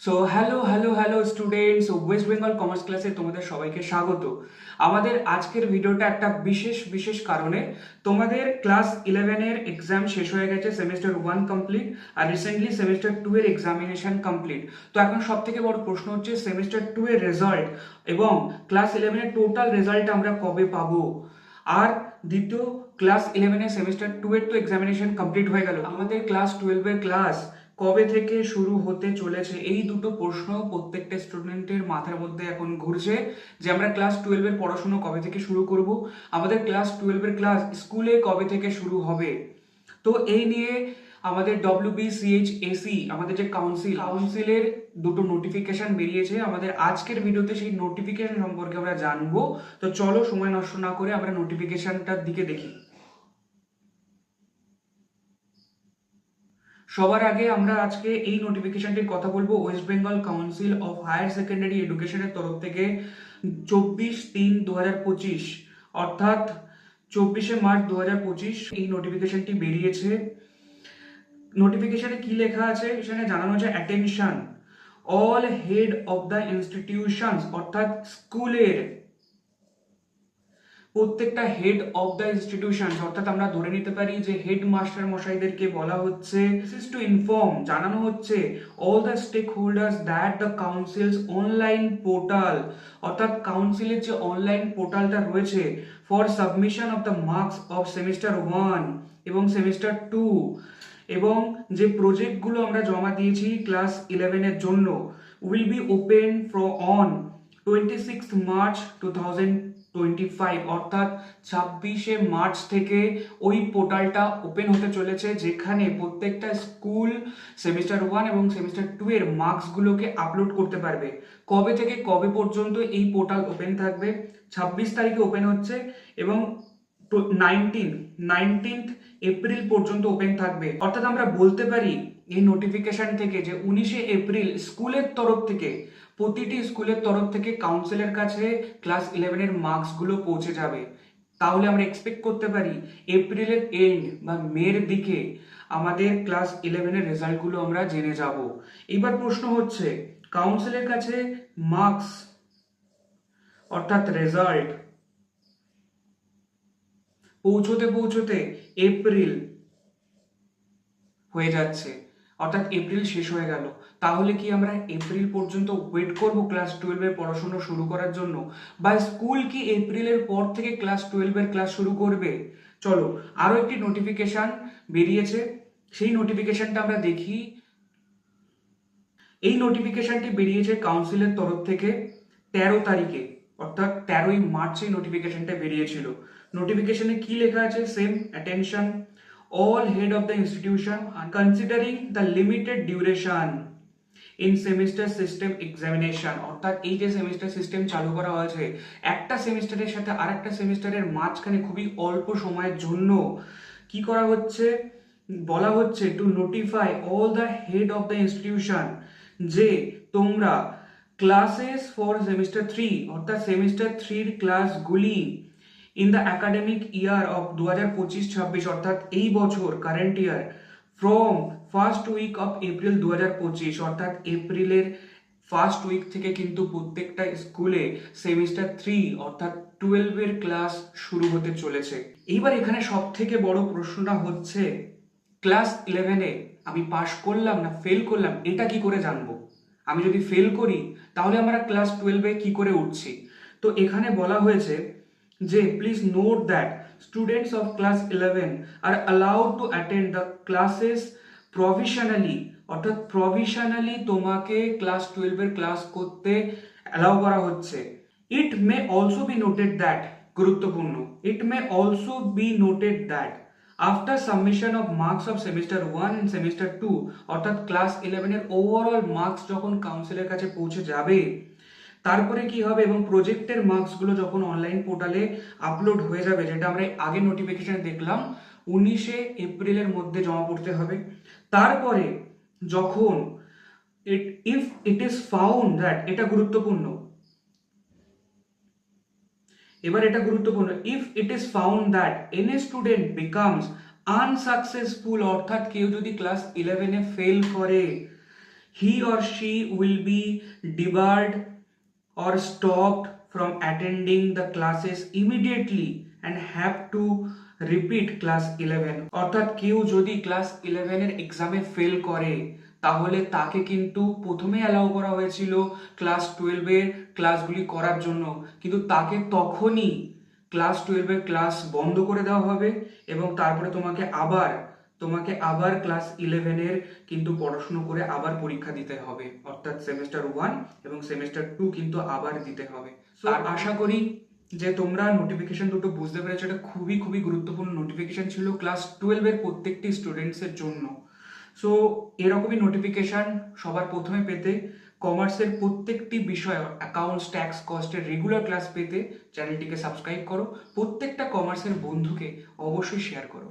So hello hello hello students West Bengal commerce ক্লাসে তোমাদের সবাইকে স্বাগত। আমাদের আজকের ভিডিওটা একটা বিশেষ বিশেষ কারণে তোমাদের ক্লাস ইলেভেনের এক্সাম শেষ হয়ে গেছে সেমিস্টার ওয়ান কমপ্লিট আর রিসেন্টলি সেমিস্টার টু এর এক্সামিনেশন কমপ্লিট তো এখন সব থেকে বড় প্রশ্ন হচ্ছে সেমিস্টার টু এর রেজাল্ট এবং ক্লাস ইলেভেনের টোটাল রেজাল্ট আমরা কবে পাবো? আর দ্বিতীয় ক্লাস ইলেভেনের সেমিস্টার টু এর তো এক্সামিনেশন কমপ্লিট হয়ে গেল। আমাদের ক্লাস টুয়েলভের ক্লাস কবে থেকে শুরু হতে চলেছে? এই দুটো প্রশ্ন প্রত্যেকটা স্টুডেন্টের মাথার মধ্যে এখন ঘুরছে যে আমরা ক্লাস টুয়েলভের পড়াশোনা কবে থেকে শুরু করব? আমাদের ক্লাস টুয়েলভের ক্লাস স্কুলে কবে থেকে শুরু হবে? তো এই নিয়ে আমাদের ডব্লিউবিসিএইচ এসি আমাদের যে কাউন্সিল কাউন্সিলের দুটো নোটিফিকেশন বেরিয়েছে। আমাদের আজকের ভিডিওতে সেই নোটিফিকেশন সম্পর্কে আমরা জানব। তো চলো সময় নষ্ট না করে আমরা নোটিফিকেশনটার দিকে দেখি। সবার আগে আমরা আজকে এই নোটিফিকেশনটির কথা বলব West Bengal Council of Higher Secondary এডুকেশনের তরফ থেকে চব্বিশ তিন দু পঁচিশ, অর্থাৎ চব্বিশে মার্চ দু হাজার পঁচিশ এই নোটিফিকেশনটি বেরিয়েছে। নোটিফিকেশনে কি লেখা আছে? সেখানে জানানো হচ্ছে attention all head of the institutions অর্থাৎ স্কুলের প্রত্যেকটা হেড অফ দ্য ইনস্টিটিউশন অর্থাৎ আমরা ধরে নিতে পারি যে হেড মাস্টার মশাইদেরকে বলা হচ্ছে দিস টু ইনফর্ম জানানো হচ্ছে all the stakeholders that the council's online portal অর্থাৎ কাউন্সিলের যে অনলাইন পোর্টালটা রয়েছে for submission of the marks of semester one এবং সেমিস্টার টু এবং যে প্রজেক্টগুলো আমরা জমা দিয়েছি ক্লাস ইলেভেনের জন্য will be open ফ্র on twenty six March two thousand twenty five অর্থাৎ ছাব্বিশে মার্চ থেকে ওই পোর্টালটা ওপেন হতে চলেছে, যেখানে প্রত্যেকটা স্কুল সেমিস্টার ওয়ান এবং সেমিস্টার টু এর মার্কসগুলোকে আপলোড করতে পারবে। কবে থেকে কবে পর্যন্ত এই পোর্টাল ওপেন থাকবে? ছাব্বিশ তারিখে ওপেন হচ্ছে এবং নাইনটিন নাইনটিন্থ এপ্রিল পর্যন্ত ওপেন থাকবে। অর্থাৎ আমরা বলতে পারি এই নোটিফিকেশন থেকে যে উনিশে এপ্রিল স্কুলের তরফ থেকে, প্রতিটি স্কুলের তরফ থেকে কাউন্সিলের কাছে ক্লাস ইলেভেনের মার্কসগুলো পৌঁছে যাবে। তাহলে আমরা এক্সপেক্ট করতে পারি এপ্রিলের এন্ড বা মের দিকে আমাদের ক্লাস ইলেভেনের রেজাল্টগুলো আমরা জেনে যাব। এবার প্রশ্ন হচ্ছে কাউন্সিলের কাছে মার্কস অর্থাৎ রেজাল্ট পৌঁছতে পৌঁছতে এপ্রিল হয়ে যাচ্ছে। অর্থাৎ এপ্রিল শেষ হয়ে গেল। তাহলে কি আমরা এপ্রিল পর্যন্ত ওয়েট করব ক্লাস টুয়েলভের পড়াশোনা শুরু করার জন্য? বা স্কুল কি এপ্রিলের পর থেকে ক্লাস টুয়েলভের ক্লাস শুরু করবে? চলো আরও একটি নোটিফিকেশান বেরিয়েছে। সেই নোটিফিকেশানটা আমরা দেখি। এই নোটিফিকেশানটি বেরিয়েছে কাউন্সিলের তরফ থেকে তেরো তারিখে। অর্থাৎ তেরোই মার্চে নোটিফিকেশনটা বেরিয়েছিল। নোটিফিকেশনে কি লেখা আছে? Same attention all head of the institution are considering the limited duration in semester system examination. অর্থাৎ এই যে সেমিস্টার সিস্টেম চালু করা হয়েছে, একটা সেমিস্টারের সাথে আরেকটা সেমিস্টারের মাঝখানে খুবই অল্প সময়ের জন্য কি করা হচ্ছে? বলা হচ্ছে to notify all the head of the institution যে তোমরা ক্লাসেস ফর সেমিস্টার থ্রি অর্থাৎ সেমিস্টার থ্রির ক্লাসগুলি in the academic year of দু হাজার পঁচিশ ছাব্বিশ অর্থাৎ এই বছর current year from first week of April দু হাজার পঁচিশ অর্থাৎ এপ্রিলের ফার্স্ট উইক থেকে কিন্তু প্রত্যেকটা স্কুলে সেমিস্টার থ্রি অর্থাৎ টুয়েলভের ক্লাস শুরু হতে চলেছে। এইবার এখানে সব থেকে বড় প্রশ্নটা হচ্ছে ক্লাস ইলেভেনে আমি পাশ করলাম না ফেল করলাম, এটা কি করে জানব? আমি যদি ফেল করি, তাহলে আমরা ক্লাস টুয়েলভে কি করে উঠছি? তো এখানে বলা হয়েছে যে please note that students of class eleven are allowed to attend the classes provisionally অর্থাৎ প্রভিশনালি তোমাকে ক্লাস টুয়েলভের ক্লাস করতে অ্যালাউ করা হচ্ছে। It may also be noted that গুরুত্বপূর্ণ it may also be noted that after submission of marks of semester one and semester two অর্থাৎ class ইলেভেনের overall marks যখন কাউন্সিলের কাছে পৌঁছে যাবে তারপরে কি হবে এবং প্রজেক্টের মার্কসগুলো যখন অনলাইন পোর্টালে আপলোড হয়ে যাবে, যেটা আমরা আগে নোটিফিকেশন দেখলাম, উনিশে এপ্রিলের মধ্যে জমা পড়তে হবে। তারপরে যখন it if it is found that এটা গুরুত্বপূর্ণ। এবার এটা গুরুত্বপূর্ণ। If it is found that an a student becomes unsuccessful অর্থাৎ কেউ যদি ক্লাস ইলেভেনে ফেল করে হি or she will be debarred or stopped from attending the classes immediately and have to repeat class 11 অর্থাৎ কেউ যদি ক্লাস ইলেভেনের এক্সামে ফেল করে, তাহলে তাকে কিন্তু প্রথমে অ্যালাউ করা হয়েছিল ক্লাস টুয়েলভের ক্লাসগুলি করার জন্য। কিন্তু তাকে তখনই ক্লাস টুয়েলভের ক্লাস বন্ধ করে দেওয়া হবে এবং তারপরে তোমাকে আবার তোমাকে আবার ক্লাস ইলেভেনের কিন্তু পড়াশুনো করে আবার পরীক্ষা দিতে হবে। অর্থাৎ সেমিস্টার ওয়ান এবং সেমিস্টার টু কিন্তু আবার দিতে হবে। আর আশা করি যে তোমরা নোটিফিকেশন দুটো বুঝতে পেরেছ। এটা খুবই খুবই গুরুত্বপূর্ণ নোটিফিকেশন ছিল ক্লাস টুয়েলভের প্রত্যেকটি স্টুডেন্টসের জন্য। সো এরকমই নোটিফিকেশন সবার প্রথমে পেতে কমার্সের প্রত্যেকটি বিষয় অ্যাকাউন্টস ট্যাক্স কস্টের রেগুলার ক্লাস পেতে চ্যানেলটিকে সাবস্ক্রাইব করো। প্রত্যেকটা কমার্সের বন্ধুকে অবশ্যই শেয়ার করো।